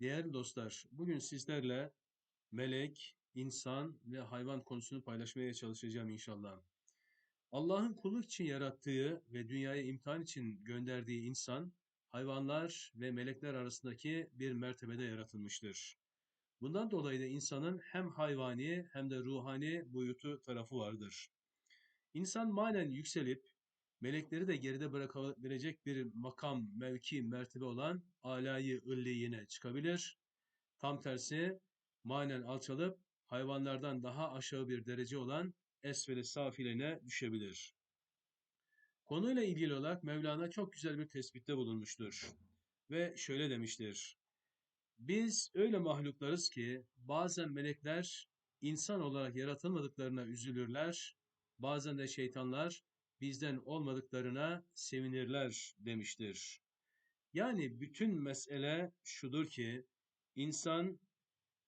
Değerli dostlar, bugün sizlerle melek, insan ve hayvan konusunu paylaşmaya çalışacağım inşallah. Allah'ın kulluk için yarattığı ve dünyaya imtihan için gönderdiği insan, hayvanlar ve melekler arasındaki bir mertebede yaratılmıştır. Bundan dolayı da insanın hem hayvani hem de ruhani boyutu tarafı vardır. İnsan manen yükselip melekleri de geride bırakabilecek bir makam, mevki, mertebe olan alayı ılliyine çıkabilir. Tam tersi manen alçalıp hayvanlardan daha aşağı bir derece olan esfeli safiline düşebilir. Konuyla ilgili olarak Mevlana çok güzel bir tespitte bulunmuştur. Ve şöyle demiştir. Biz öyle mahluklarız ki bazen melekler insan olarak yaratılmadıklarına üzülürler, bazen de şeytanlar bizden olmadıklarına sevinirler demiştir. Yani bütün mesele şudur ki insan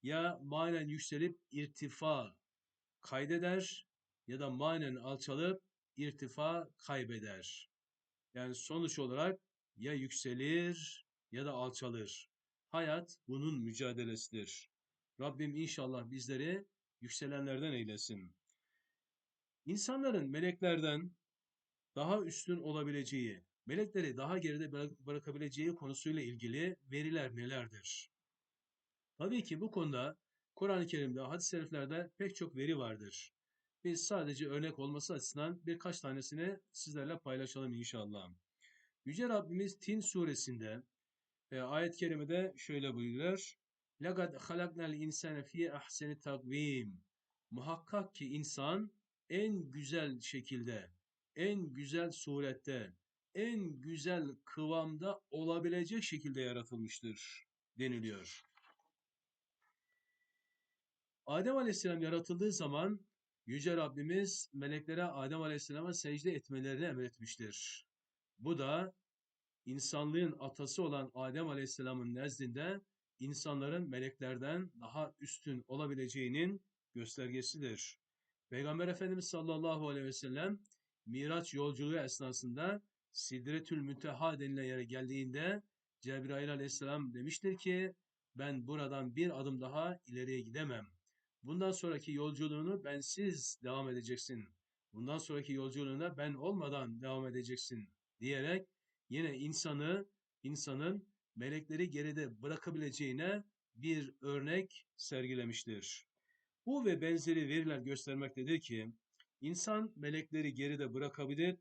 ya manen yükselip irtifa kaydeder ya da manen alçalıp irtifa kaybeder. Yani sonuç olarak ya yükselir ya da alçalır. Hayat bunun mücadelesidir. Rabbim inşallah bizleri yükselenlerden eylesin. İnsanların meleklerden daha üstün olabileceği, melekleri daha geride bırakabileceği konusuyla ilgili veriler nelerdir? Tabii ki bu konuda Kur'an-ı Kerim'de, hadis-i şeriflerde pek çok veri vardır. Biz sadece örnek olması açısından birkaç tanesini sizlerle paylaşalım inşallah. Yüce Rabbimiz Tin suresinde e, ayet-i kerimede şöyle buyuruyor. لَقَدْ خَلَقْنَا الْاِنْسَانَ ف۪ي اَحْسَنِ تَقْو۪يمٍ Muhakkak ki insan en güzel şekilde, en güzel surette, en güzel kıvamda olabilecek şekilde yaratılmıştır deniliyor. Adem Aleyhisselam yaratıldığı zaman Yüce Rabbimiz meleklere Adem Aleyhisselam'a secde etmelerini emretmiştir. Bu da insanlığın atası olan Adem Aleyhisselam'ın nezdinde insanların meleklerden daha üstün olabileceğinin göstergesidir. Peygamber Efendimiz sallallahu aleyhi ve sellem Miraç yolculuğu esnasında Sidretül Münteha denilen yere geldiğinde Cebrail aleyhisselam demiştir ki ben buradan bir adım daha ileriye gidemem. Bundan sonraki yolculuğunu bensiz devam edeceksin. Bundan sonraki yolculuğuna ben olmadan devam edeceksin diyerek yine insanı, insanın melekleri geride bırakabileceğine bir örnek sergilemiştir. Bu ve benzeri veriler göstermektedir ki insan melekleri geride bırakabilir,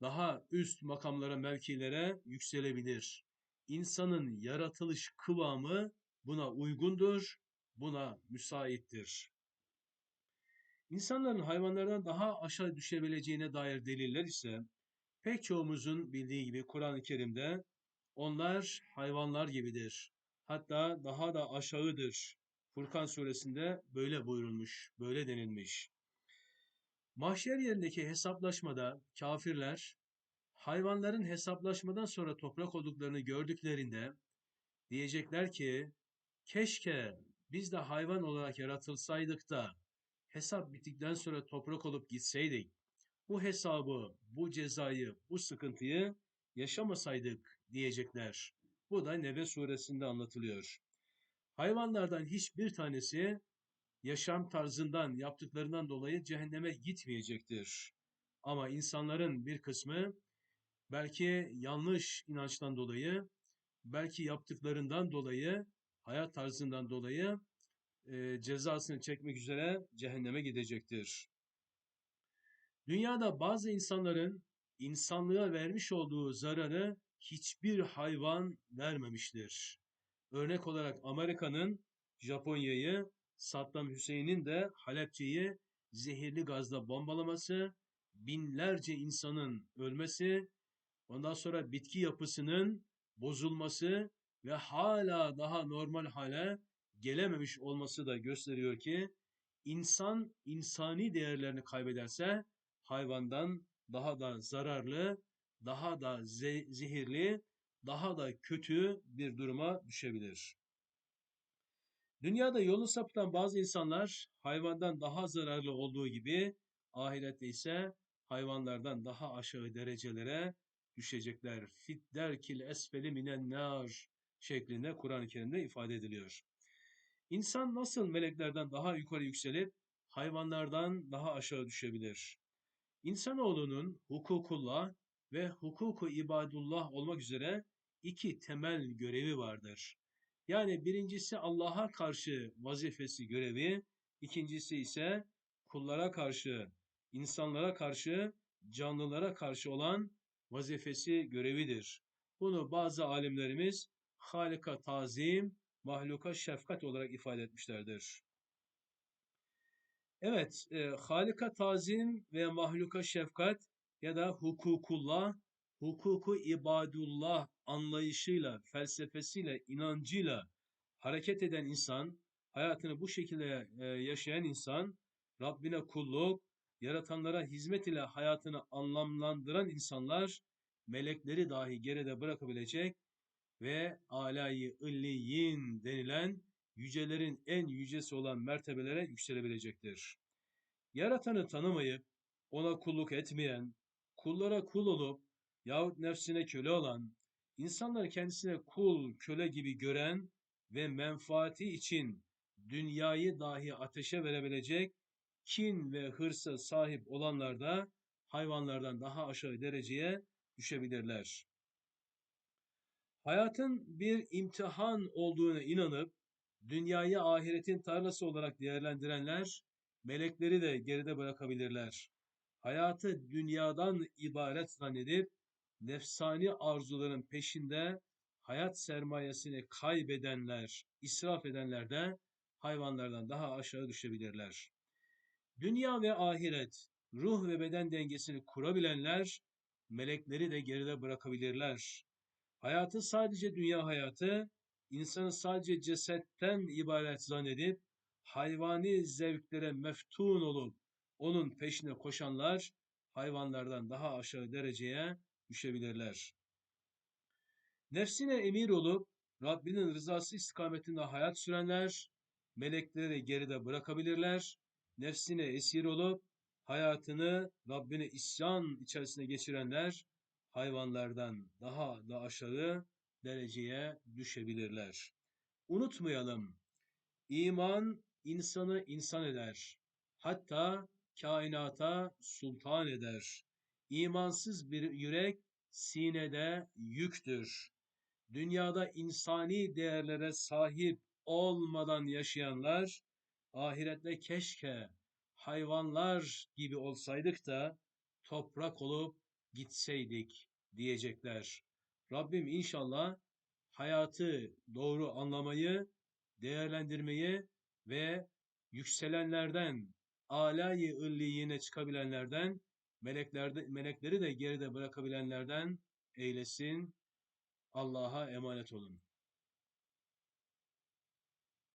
daha üst makamlara, mevkilere yükselebilir. İnsanın yaratılış kıvamı buna uygundur buna müsaittir. İnsanların hayvanlardan daha aşağı düşebileceğine dair deliller ise pek çoğumuzun bildiği gibi Kur'an-ı Kerim'de onlar hayvanlar gibidir. Hatta daha da aşağıdır. Furkan suresinde böyle buyurulmuş, böyle denilmiş. Mahşer yerindeki hesaplaşmada kafirler hayvanların hesaplaşmadan sonra toprak olduklarını gördüklerinde diyecekler ki keşke biz de hayvan olarak yaratılsaydık da hesap bittikten sonra toprak olup gitseydik, bu hesabı, bu cezayı, bu sıkıntıyı yaşamasaydık diyecekler. Bu da Nebe suresinde anlatılıyor. Hayvanlardan hiçbir tanesi yaşam tarzından, yaptıklarından dolayı cehenneme gitmeyecektir. Ama insanların bir kısmı belki yanlış inançtan dolayı, belki yaptıklarından dolayı hayat tarzından dolayı e, cezasını çekmek üzere cehenneme gidecektir. Dünyada bazı insanların insanlığa vermiş olduğu zararı hiçbir hayvan vermemiştir. Örnek olarak Amerika'nın Japonya'yı, Saddam Hüseyin'in de Halepçe'yi zehirli gazla bombalaması, binlerce insanın ölmesi, ondan sonra bitki yapısının bozulması ve hala daha normal hale gelememiş olması da gösteriyor ki insan insani değerlerini kaybederse hayvandan daha da zararlı, daha da zehirli, daha da kötü bir duruma düşebilir. Dünyada yolu sapıtan bazı insanlar hayvandan daha zararlı olduğu gibi ahirette ise hayvanlardan daha aşağı derecelere düşecekler. Fit derkil esfeli minen nar şeklinde Kur'an-ı Kerim'de ifade ediliyor. İnsan nasıl meleklerden daha yukarı yükselip hayvanlardan daha aşağı düşebilir? İnsanoğlunun hukukullah ve hukuku ibadullah olmak üzere iki temel görevi vardır. Yani birincisi Allah'a karşı vazifesi, görevi, ikincisi ise kullara karşı, insanlara karşı, canlılara karşı olan vazifesi, görevidir. Bunu bazı alimlerimiz Halika tazim, mahluka şefkat olarak ifade etmişlerdir. Evet, e, Halika tazim ve mahluka şefkat ya da hukukullah, hukuku ibadullah anlayışıyla, felsefesiyle, inancıyla hareket eden insan, hayatını bu şekilde e, yaşayan insan, Rabbine kulluk, yaratanlara hizmet ile hayatını anlamlandıran insanlar, melekleri dahi geride bırakabilecek ve alayı illiyin denilen yücelerin en yücesi olan mertebelere yükselebilecektir. Yaratanı tanımayıp ona kulluk etmeyen, kullara kul olup yahut nefsine köle olan, insanları kendisine kul, köle gibi gören ve menfaati için dünyayı dahi ateşe verebilecek kin ve hırsa sahip olanlar da hayvanlardan daha aşağı dereceye düşebilirler. Hayatın bir imtihan olduğuna inanıp dünyayı ahiretin tarlası olarak değerlendirenler melekleri de geride bırakabilirler. Hayatı dünyadan ibaret zannedip nefsani arzuların peşinde hayat sermayesini kaybedenler, israf edenler de hayvanlardan daha aşağı düşebilirler. Dünya ve ahiret, ruh ve beden dengesini kurabilenler melekleri de geride bırakabilirler. Hayatı sadece dünya hayatı, insanı sadece cesetten ibaret zannedip hayvani zevklere meftun olup onun peşine koşanlar hayvanlardan daha aşağı dereceye düşebilirler. Nefsine emir olup Rabbinin rızası istikametinde hayat sürenler melekleri geride bırakabilirler. Nefsine esir olup hayatını Rabbine isyan içerisine geçirenler hayvanlardan daha da aşağı dereceye düşebilirler. Unutmayalım, iman insanı insan eder. Hatta kainata sultan eder. İmansız bir yürek sinede yüktür. Dünyada insani değerlere sahip olmadan yaşayanlar, ahirette keşke hayvanlar gibi olsaydık da toprak olup gitseydik diyecekler. Rabbim inşallah hayatı doğru anlamayı, değerlendirmeyi ve yükselenlerden, alayı illiyine çıkabilenlerden, meleklerde, melekleri de geride bırakabilenlerden eylesin. Allah'a emanet olun.